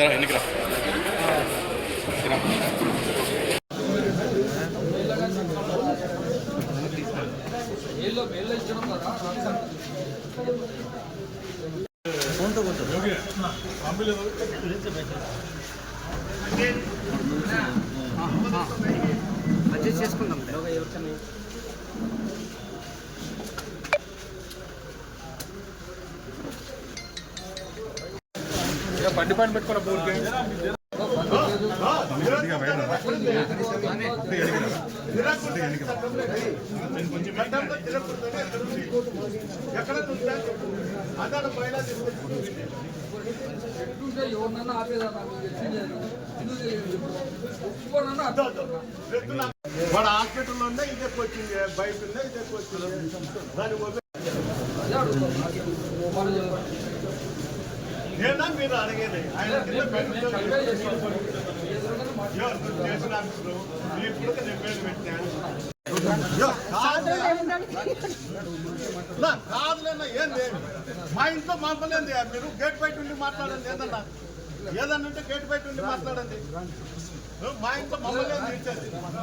ఇద్దరా ఎన్నికరా అడ్జస్ట్ చేసుకుందాం బండి పైన పెట్టుకున్న బోర్డు ఎవరినన్నా ఆపేదన్నా మీకు తెలియదు. వాడు హాస్పిటల్లో ఉందా ఇదే వచ్చింది బయట ఉందా ఇదే వచ్చింది దాని నేనా మీరు అడిగేది? ఆయన కింద మేము పెట్టుకో- కన్వే చేస్తాం. ఎదురుగానే మాట్లాడతాం. యో, నువ్వు చేసిన ఆఫీసులో నీ ఇప్పుడు నేను పేరు పెట్టాను. కాదులేనా ఏంది మా ఇంట్లో మాపలేంది మీరు. గేట్ బయట ఉండి మాట్లాడండి. ఏదన్నా? ఏదన్నా ఉంటే గేట్ బయట ఉండి మాట్లాడండి. మా ఇంట్లో మమ్మల్ని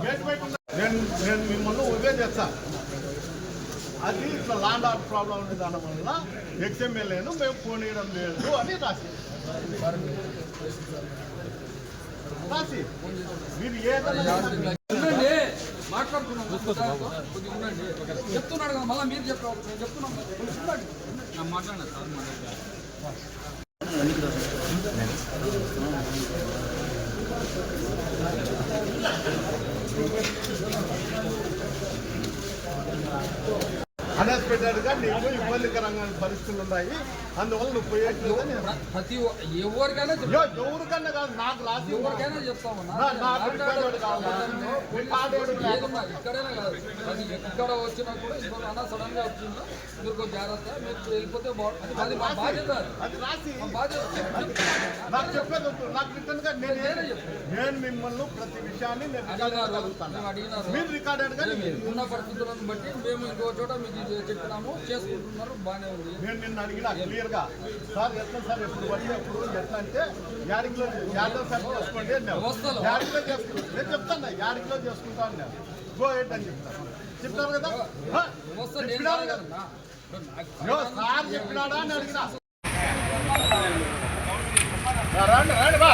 గేట్ బయట నేను నేను మిమ్మల్ని ఉదే చేస్తా అది ఇట్లా ల్యాండ్ ఆర్డర్ ప్రాబ్లం ఉంది దాని వల్ల ఎక్స్ఎమ్మెల్యేను మేము పోనీయడం లేదు అని రాసి. రాసి. మీరు ఏదైనా మాట్లాడుతున్నాం చెప్తున్నాడు కదా మళ్ళీ మీరు చెప్పారు నేను చెప్తున్నాం మాట్లాడినా సార్. అన్ఎక్స్పెక్టెడ్గా నీకు ఇబ్బందికరంగా పరిస్థితులు ఉన్నాయి. అందువల్ల నువ్వు పోయేట్లేదు ప్రతి ఎవరికైనా ఎవరికన్నా కాదు నాకు రాసి ఎవరికైనా చెప్తామన్నా నాకు ఇక్కడైనా కాదు. అది ఎక్కడ వచ్చినా కూడా ఇంకొక అన్న సడన్గా వచ్చిందో? మీరు కొంచెం జాగ్రత్త మీరు వెళ్ళిపోతే బాగుంటుంది అది మా బాధ్యత అది. రాసి బాధ్యత. నాకు చెప్పేది. నాకు రిటర్న్గా నేను నేను మిమ్మల్ని ప్రతి విషయాన్ని నేను అడిగినారు. మీరు రికార్డెడ్గా ఉన్న పరిస్థితులను బట్టి మేము ఇంకో చోట మీకు చెప్పినాము చేసుకుంటున్నారు బాగానే ఉంది. నేను నిన్ను అడిగిన క్లియర్గా సార్ ఎట్లా సార్ ఎప్పుడు పడితే ఎప్పుడు? ఎట్లా అంటే యాడికిలో యాడిలో సార్ చేసుకోండి. యాడికిలో చేసుకుంటా నేను చెప్తాను యాడికిలో చేసుకుంటా అన్నావు గో హెడ్ అని చెప్తాను చెప్తారు కదా? సార్ చెప్పినాడా అని అడిగినా. రండి రండి బా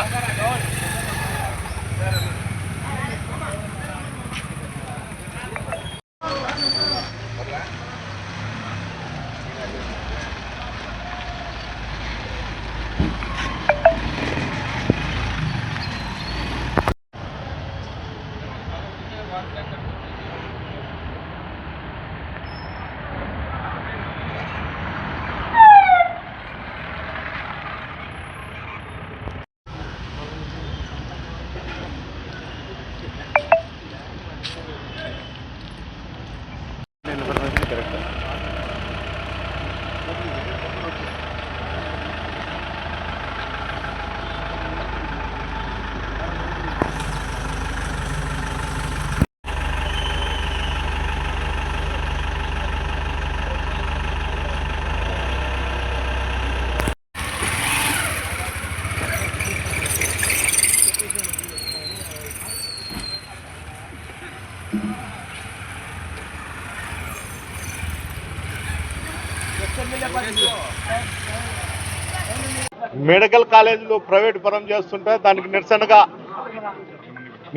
మెడికల్ కాలేజీలు ప్రైవేట్ పరం చేస్తుంటే దానికి నిరసనగా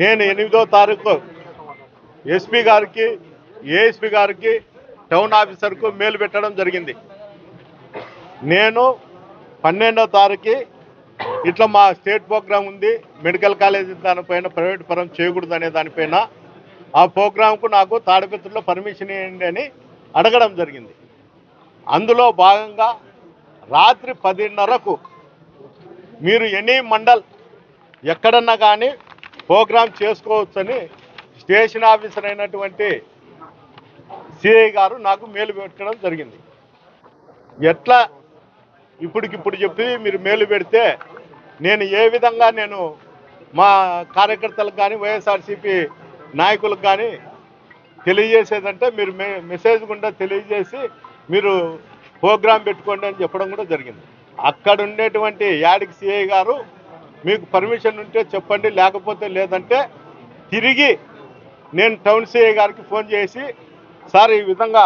నేను ఎనిమిదో తారీఖు ఎస్పీ గారికి ఏఎస్పీ గారికి టౌన్ ఆఫీసర్కు మేలు పెట్టడం జరిగింది. నేను పన్నెండో తారీఖు ఇట్లా మా స్టేట్ ప్రోగ్రాం ఉంది మెడికల్ కాలేజీ దానిపైన ప్రైవేట్ పరం చేయకూడదు అనే దానిపైన ఆ ప్రోగ్రాంకు నాకు తాడిపత్రిలో పర్మిషన్ ఇవ్వండి అని అడగడం జరిగింది. అందులో భాగంగా రాత్రి పదిన్నరకు మీరు ఎనీ మండల్ ఎక్కడన్నా కానీ ప్రోగ్రామ్ చేసుకోవచ్చని స్టేషన్ ఆఫీసర్ అయినటువంటి సిఐ గారు నాకు మేలు పెట్టడం జరిగింది. ఎట్లా ఇప్పటికిప్పుడు చెప్పి మీరు మేలు పెడితే నేను ఏ విధంగా నేను మా కార్యకర్తలకు కానీ వైఎస్ఆర్సీపీ నాయకులకు కానీ తెలియజేసేదంటే మీరు మెసేజ్ గుండా తెలియజేసి మీరు ప్రోగ్రాం పెట్టుకోండి అని చెప్పడం కూడా జరిగింది. అక్కడ ఉండేటువంటి యాడికి సిఐ గారు మీకు పర్మిషన్ ఉంటే చెప్పండి లేకపోతే లేదంటే తిరిగి నేను టౌన్ సిఐ గారికి ఫోన్ చేసి సార్ ఈ విధంగా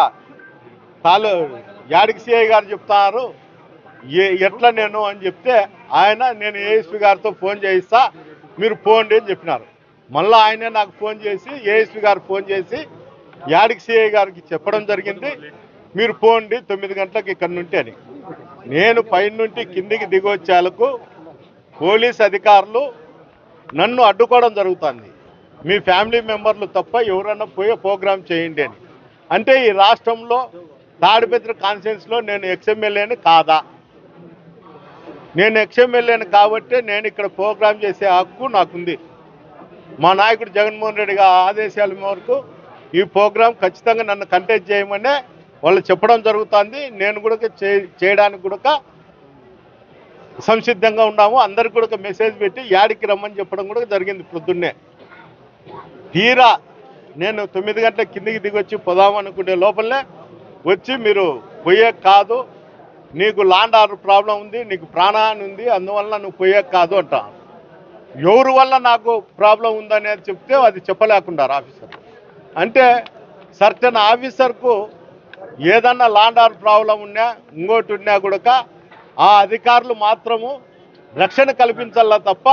తాలూ యాడికి సిఐ గారు చెప్తారు ఏ ఎట్లా నేను అని చెప్తే ఆయన నేను ఏఎస్పి గారితో ఫోన్ చేయిస్తా మీరు పోండి అని చెప్పినారు. మళ్ళీ ఆయనే నాకు ఫోన్ చేసి ఏఎస్పి గారు ఫోన్ చేసి యాడికి సిఐ గారికి చెప్పడం జరిగింది. మీరు పోండి తొమ్మిది గంటలకు ఇక్కడ నుండి అని. నేను పైనుండి కిందికి దిగొచ్చేలకు పోలీస్ అధికారులు నన్ను అడ్డుకోవడం జరుగుతుంది. మీ ఫ్యామిలీ మెంబర్లు తప్ప ఎవరన్నా పోయే ప్రోగ్రామ్ చేయండి అని. అంటే ఈ రాష్ట్రంలో తాడిపత్రి కాన్ఫరెన్స్లో నేను ఎక్స్ఎమ్మెల్యేని కాదా? నేను ఎక్స్ఎమ్మెల్యేని కాబట్టి నేను ఇక్కడ ప్రోగ్రామ్ చేసే హక్కు నాకుంది. మా నాయకుడు జగన్మోహన్ రెడ్డి గారి ఆదేశాల మేరకు ఈ ప్రోగ్రాం ఖచ్చితంగా నన్ను కంటెక్ట్ చేయమనే వాళ్ళు చెప్పడం జరుగుతుంది. నేను కూడా చే- చేయడానికి కూడా సంసిద్ధంగా ఉన్నాము. అందరికి కూడా మెసేజ్ పెట్టి యాడికి రమ్మని చెప్పడం కూడా జరిగింది పొద్దున్నే. తీరా నేను తొమ్మిది గంటల కిందికి దిగొచ్చి పోదాం అనుకునే లోపలనే వచ్చి మీరు పోయే కాదు. నీకు లాండ్ ఆర్డర్ ప్రాబ్లం ఉంది నీకు ప్రాణహాని ఉంది అందువల్ల నువ్వు పోయే కాదు అంట. ఎవరి వల్ల నాకు ప్రాబ్లం ఉందనేది చెప్తే అది చెప్పలేకుండా ఆఫీసర్. అంటే సర్టన్ ఆఫీసర్కు ఏదన్నా లాండ్ ఆర్డర్ ప్రాబ్లం ఉన్నా ఇంకోటి ఉన్నా కూడా ఆ అధికారులు మాత్రము రక్షణ కల్పించాలా తప్ప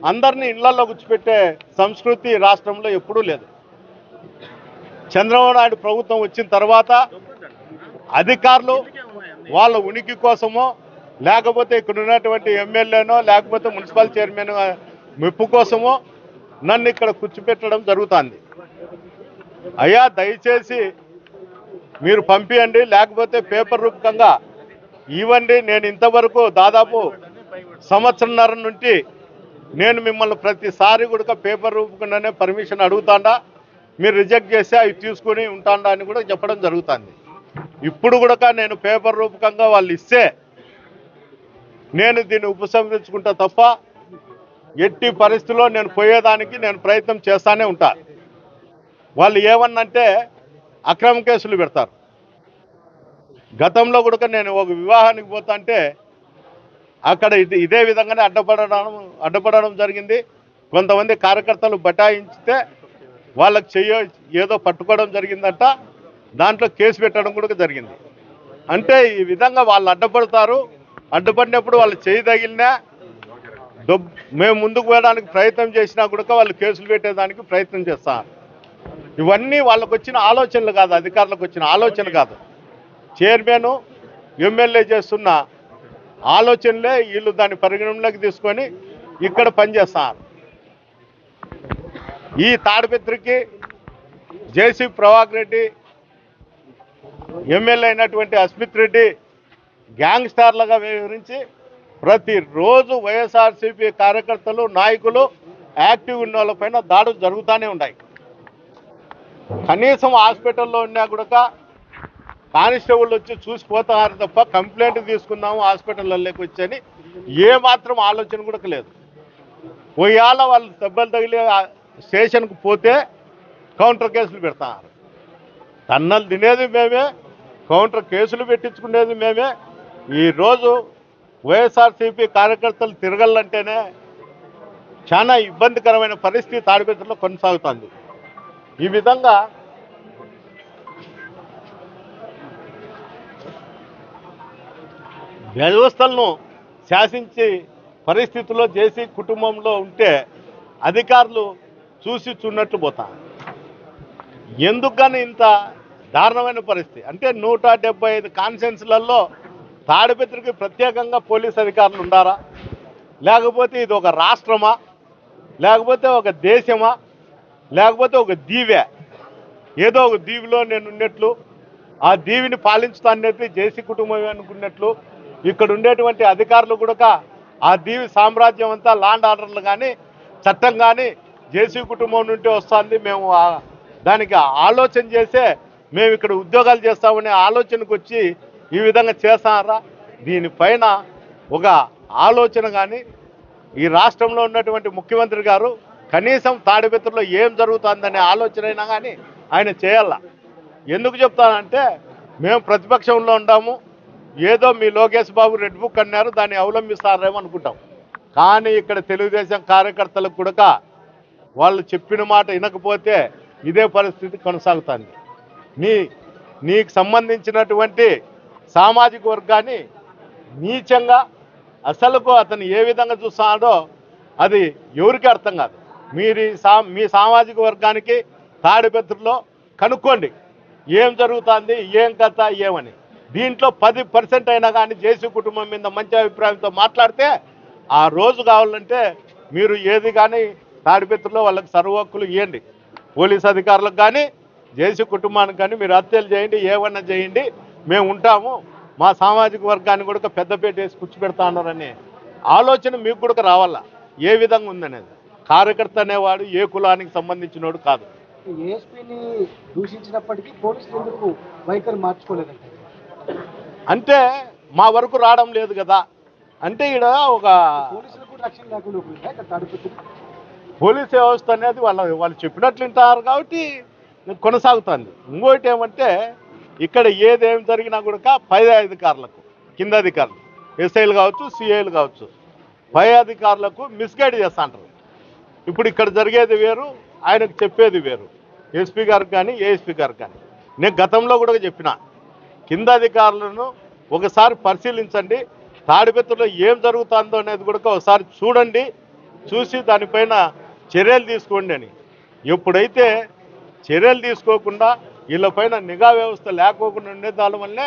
అందరినీ ఇళ్ళలో గుచ్చిపెట్టే సంస్కృతి రాష్ట్రంలో ఎప్పుడూ లేదు. చంద్రబాబు నాయుడు ప్రభుత్వం వచ్చిన తర్వాత అధికారులు వాళ్ళ ఉనికి కోసమో లేకపోతే ఇక్కడ ఉన్నటువంటి ఎమ్మెల్యేనో లేకపోతే మున్సిపల్ చైర్మన్ మెప్పు కోసమో నన్ను ఇక్కడ కూర్చోపెట్టడం జరుగుతుంది. అయ్యా దయచేసి మీరు పంపియండి లేకపోతే పేపర్ రూపకంగా ఇవ్వండి. నేను ఇంతవరకు దాదాపు సంవత్సరంన్నర నుండి నేను మిమ్మల్ని ప్రతిసారి కూడా పేపర్ రూపకుండానే పర్మిషన్ అడుగుతాండా. మీరు రిజెక్ట్ చేస్తే అవి తీసుకుని ఉంటాండా అని కూడా చెప్పడం జరుగుతుంది. ఇప్పుడు కూడా నేను పేపర్ రూపకంగా వాళ్ళు ఇస్తే నేను దీన్ని ఉపసంహరించుకుంటా తప్ప ఎట్టి పరిస్థితుల్లో నేను పోయేదానికి నేను ప్రయత్నం చేస్తానే ఉంటా. వాళ్ళు ఏమన్నంటే అక్రమ కేసులు పెడతారు. గతంలో కూడా నేను ఒక వివాహానికి పోతా అంటే అక్కడ ఇదే విధంగానే అడ్డపడడం అడ్డపడడం జరిగింది. కొంతమంది కార్యకర్తలు బటాయించితే వాళ్ళకి చెయ్య ఏదో పట్టుకోవడం జరిగిందంట. దాంట్లో కేసు పెట్టడం కూడా జరిగింది. అంటే ఈ విధంగా వాళ్ళు అడ్డపడతారు. అడ్డుపడినప్పుడు వాళ్ళు చేయి తగిలినా మేము ముందుకు పోయడానికి ప్రయత్నం చేసినా కూడా వాళ్ళు కేసులు పెట్టేదానికి ప్రయత్నం చేస్తారు ఇవన్నీ వాళ్ళకు వచ్చిన ఆలోచనలు కాదు అధికారులకు వచ్చిన ఆలోచన కాదు. చైర్మన్ ఎమ్మెల్యే చేస్తున్న ఆలోచనలే వీళ్ళు దాన్ని పరిగణనలోకి తీసుకొని ఇక్కడ పనిచేస్తారు. ఈ తాడిపత్రికి జేసీ ప్రభాకర్ రెడ్డి ఎమ్మెల్యే అయినటువంటి అస్మిత్ రెడ్డి గ్యాంగ్ స్టార్లుగా వ్యవహరించి ప్రతిరోజు వైఎస్ఆర్సీపీ కార్యకర్తలు నాయకులు యాక్టివ్ ఉన్న వాళ్ళపైన దాడులు జరుగుతూనే ఉన్నాయి. కనీసం హాస్పిటల్లో ఉన్నా కూడా కానిస్టేబుల్ వచ్చి చూసిపోతారు తప్ప కంప్లైంట్ తీసుకుందాము హాస్పిటల్లోకి వచ్చని ఏ మాత్రం ఆలోచన కూడా లేదు. పోయాల వాళ్ళు దెబ్బలు తగిలి స్టేషన్కు పోతే కౌంటర్ కేసులు పెడతారు. తన్నలు తినేది మేమే కౌంటర్ కేసులు పెట్టించుకునేది మేమే. ఈరోజు వైఎస్ఆర్సీపీ కార్యకర్తలు తిరగాలంటేనే చాలా ఇబ్బందికరమైన పరిస్థితి తాడిపత్రిలో కొనసాగుతుంది. ఈ విధంగా వ్యవస్థలను శాసించి పరిస్థితుల్లో చేసి కుటుంబంలో ఉంటే అధికారులు చూసి చూన్నట్టు పోతా ఎందుకు కానీ ఇంత దారుణమైన పరిస్థితి? అంటే నూట డెబ్బై ఐదు కాన్సెన్స్లలో తాడిపత్రికి ప్రత్యేకంగా పోలీస్ అధికారులు ఉండారా? లేకపోతే ఇది ఒక రాష్ట్రమా? లేకపోతే ఒక దేశమా? లేకపోతే ఒక దీవె. ఏదో ఒక దీవిలో నేను ఉన్నట్లు ఆ దీవిని పాలించుతానైతే జేసీ కుటుంబం అనుకున్నట్లు ఇక్కడ ఉండేటువంటి అధికారులు కూడా ఆ దీవి సామ్రాజ్యం అంతా లాండ్ ఆర్డర్లు కానీ చట్టం కానీ జేసీ కుటుంబం నుండి వస్తుంది. మేము దానికి ఆలోచన చేసే మేము ఇక్కడ ఉద్యోగాలు చేస్తామనే ఆలోచనకు వచ్చి ఈ విధంగా చేస్తారా? దీనిపైన ఒక ఆలోచన కానీ ఈ రాష్ట్రంలో ఉన్నటువంటి ముఖ్యమంత్రి గారు కనీసం తాడిపత్రిలో ఏం జరుగుతుందనే ఆలోచన అయినా కానీ ఆయన చేయాల. ఎందుకు చెప్తానంటే మేము ప్రతిపక్షంలో ఉన్నాము. ఏదో మీ లోకేష్ బాబు రెడ్ బుక్ అన్నారు దాన్ని అవలంబిస్తారేమో అనుకుంటాం. కానీ ఇక్కడ తెలుగుదేశం కార్యకర్తలకు కూడా వాళ్ళు చెప్పిన మాట వినకపోతే ఇదే పరిస్థితి కొనసాగుతుంది. నీ నీకు సంబంధించినటువంటి సామాజిక వర్గాన్ని నీచంగా అసలుకు అతను ఏ విధంగా చూస్తున్నాడో అది ఎవరికి అర్థం కాదు. మీరు సా మీ సామాజిక వర్గానికి తాడిపత్రిలో కనుక్కోండి. ఏం జరుగుతుంది ఏం కథ ఏమని. దీంట్లో పది పర్సెంట్ అయినా కానీ జేసీ కుటుంబం మీద మంచి అభిప్రాయంతో మాట్లాడితే ఆ రోజు కావాలంటే మీరు ఏది కానీ తాడిపత్రిలో వాళ్ళకి సర్వహక్కులు ఇవ్వండి పోలీస్ అధికారులకు కానీ జేసీ కుటుంబానికి కానీ మీరు హత్యలు చేయండి ఏమన్నా చేయండి. మేము ఉంటాము. మా సామాజిక వర్గాన్ని కూడా పెద్దపేట వేసి కూర్చోబెడతా ఉన్నారని ఆలోచన మీకు కూడా రావాలా? ఏ విధంగా ఉందనేది? కార్యకర్త అనేవాడు ఏ కులానికి సంబంధించినోడు కాదు. ఏఎస్పీని దూషించినప్పటికీ పోలీసులు ఎందుకు వైఖరి మార్చుకోలేదంటే? అంటే మా వరకు రావడం లేదు కదా. అంటే ఈడ ఒక పోలీసులకు రక్షణ లేకుండా పోయిందా ఇక్కడ పోలీస్ వ్యవస్థ అనేది వాళ్ళ వాళ్ళు చెప్పినట్లు వింటారు కాబట్టి కొనసాగుతుంది. ఇంకోటి ఏమంటే ఇక్కడ ఏదేం జరిగినా కూడా పై అధికారులకు కింద అధికారులు ఎస్ఐలు కావచ్చు సిఐలు కావచ్చు పై అధికారులకు మిస్గైడ్ చేస్తా అంటారు ఇప్పుడు ఇక్కడ జరిగేది వేరు ఆయనకు చెప్పేది వేరు. ఎస్పీ గారికి కానీ ఏఎస్పీ గారికి కానీ. నేను గతంలో కూడా చెప్పిన కింద అధికారులను ఒకసారి పరిశీలించండి తాడిపెత్తులో ఏం జరుగుతుందో అనేది కూడా ఒకసారి చూడండి చూసి దానిపైన చర్యలు తీసుకోండి అని. ఎప్పుడైతే చర్యలు తీసుకోకుండా వీళ్ళపైన నిఘా వ్యవస్థ లేకోకుండా ఉండే దాని వల్లే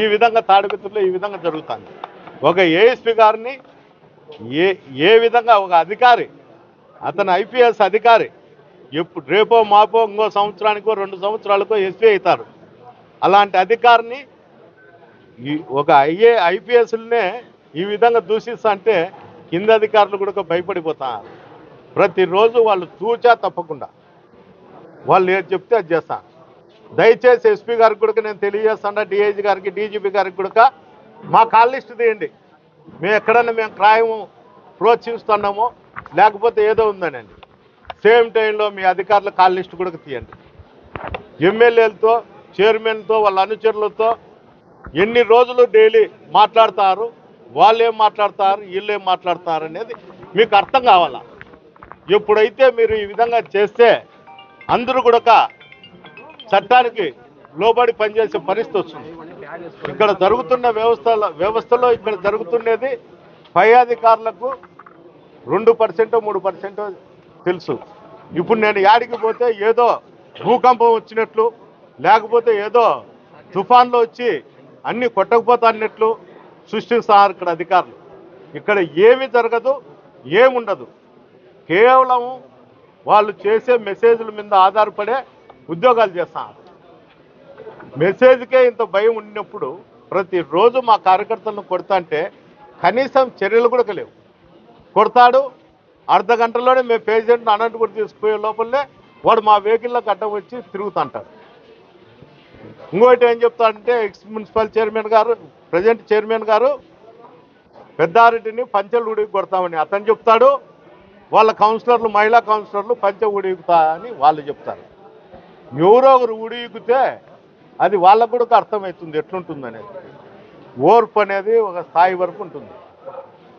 ఈ విధంగా తాడిపెత్తులో ఈ విధంగా జరుగుతుంది. ఒక ఏఎస్పీ గారిని ఏ ఏ విధంగా ఒక అధికారి అతను ఐపీఎస్ అధికారి. ఎప్పుడు రేపో మాపో ఇంకో సంవత్సరానికో రెండు సంవత్సరాలకో ఎస్పీ అవుతారు. అలాంటి అధికారిని ఒక ఐఏ ఐపీఎస్లనే ఈ విధంగా దూషిస్తా అంటే కింద అధికారులు కూడా భయపడిపోతారు. ప్రతిరోజు వాళ్ళు తూచా తప్పకుండా. వాళ్ళు ఏది చెప్తే అది చేస్తాను దయచేసి ఎస్పీ గారికి కూడా నేను తెలియజేస్తాను డిఐజీ గారికి డీజీపీ గారికి కూడా మా కాల్ లిస్ట్ తీయండి. మేము ఎక్కడన్నా మేము క్రాయము ప్రోత్సహిస్తున్నామో లేకపోతే ఏదో ఉందనండి. సేమ్ టైంలో మీ అధికారుల కాల్ లిస్ట్ కూడా తీయండి. ఎమ్మెల్యేలతో చైర్మన్తో వాళ్ళ అనుచరులతో ఎన్ని రోజులు డైలీ మాట్లాడతారు వాళ్ళు ఏం మాట్లాడతారు వీళ్ళు ఏం మాట్లాడతారు అనేది మీకు అర్థం కావాలా? ఎప్పుడైతే మీరు ఈ విధంగా చేస్తే అందరూ కూడా చట్టానికి లోబడి పనిచేసే పరిస్థితి వస్తుంది. ఇక్కడ జరుగుతున్న వ్యవస్థలో వ్యవస్థలో ఇక్కడ జరుగుతున్నది పై అధికారులకు రెండు పర్సెంట్ మూడు పర్సెంట్ తెలుసు. ఇప్పుడు నేను యాడికి పోతే ఏదో భూకంపం వచ్చినట్లు లేకపోతే ఏదో తుఫాన్లో వచ్చి అన్నీ కొట్టకపోతా అన్నట్లు సృష్టిస్తున్నారు ఇక్కడ అధికారులు. ఇక్కడ ఏమీ జరగదు ఏముండదు. కేవలం వాళ్ళు చేసే మెసేజ్ల మీద ఆధారపడే ఉద్యోగాలు చేస్తున్నారు మెసేజ్కే ఇంత భయం ఉన్నప్పుడు ప్రతిరోజు మా కార్యకర్తలను కొడతా అంటే కనీసం చర్యలు కూడా లేవు కొడతాడు అర్ధ గంటలోనే మేము పేషెంట్ని అనంతపురం తీసుకుపోయే లోపలనే వాడు మా వెహికల్లోకి అడ్డం వచ్చి తిరుగుతుంటాడు. ఇంకోటి ఏం చెప్తాడంటే ఎక్స్ మున్సిపల్ చైర్మన్ గారు ప్రజెంట్ చైర్మన్ గారు పెద్దారెడ్డిని పంచెలు ఉడికి కొడతామని అతను చెప్తాడు వాళ్ళ కౌన్సిలర్లు మహిళా కౌన్సిలర్లు పంచె ఉడిగుతా అని వాళ్ళు చెప్తారు. ఎవరో ఒకరు ఉడిగితే అది వాళ్ళకు కూడా అర్థమవుతుంది ఎట్లుంటుంది అనేది ఓర్పు అనేది ఒక స్థాయి వరకు ఉంటుంది.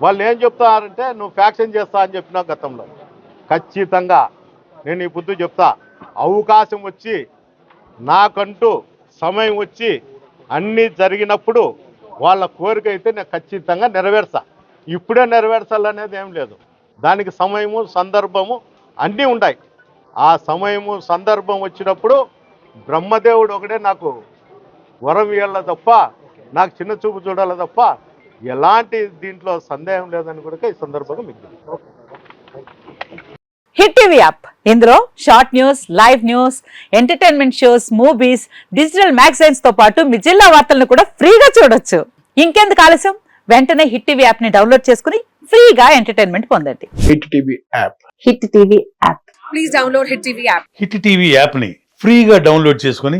వాళ్ళు ఏం చెప్తారంటే నువ్వు ఫ్యాక్షన్ చేస్తా అని చెప్పినా గతంలో. ఖచ్చితంగా నేను ఈ పొద్దు చెప్తా. అవకాశం వచ్చి నాకంటూ సమయం వచ్చి అన్నీ జరిగినప్పుడు వాళ్ళ కోరిక అయితే నేను ఖచ్చితంగా నెరవేర్చా. ఇప్పుడే నెరవేర్చాలనేది ఏం లేదు. దానికి సమయము సందర్భము అన్నీ ఉంటాయి. ఆ సమయము సందర్భం వచ్చినప్పుడు బ్రహ్మదేవుడు ఒకడే నాకు వరం ఇవ్వాల తప్ప నాకు చిన్న చూపు చూడాలి తప్ప ఎలాంటి దీంట్లో సందేహం లేదని కూడా ఈ సందర్భంగా మీకు. Hit TV app. ఇందులో short news live news entertainment shows movies digital మ్యాగజైన్స్తో పాటు మీ జిల్లా వార్తలను కూడా ఫ్రీగా చూడొచ్చు. ఇంకెందుకు ఆలస్యం? వెంటనే హిట్ టీవీ యాప్ని డౌన్లోడ్ చేసుకుని ఫ్రీగా ఎంటర్టైన్మెంట్ పొందండి. Hit TV app. Hit TV app. Hit TV యాప్ని ఫ్రీగా డౌన్లోడ్ చేసుకొని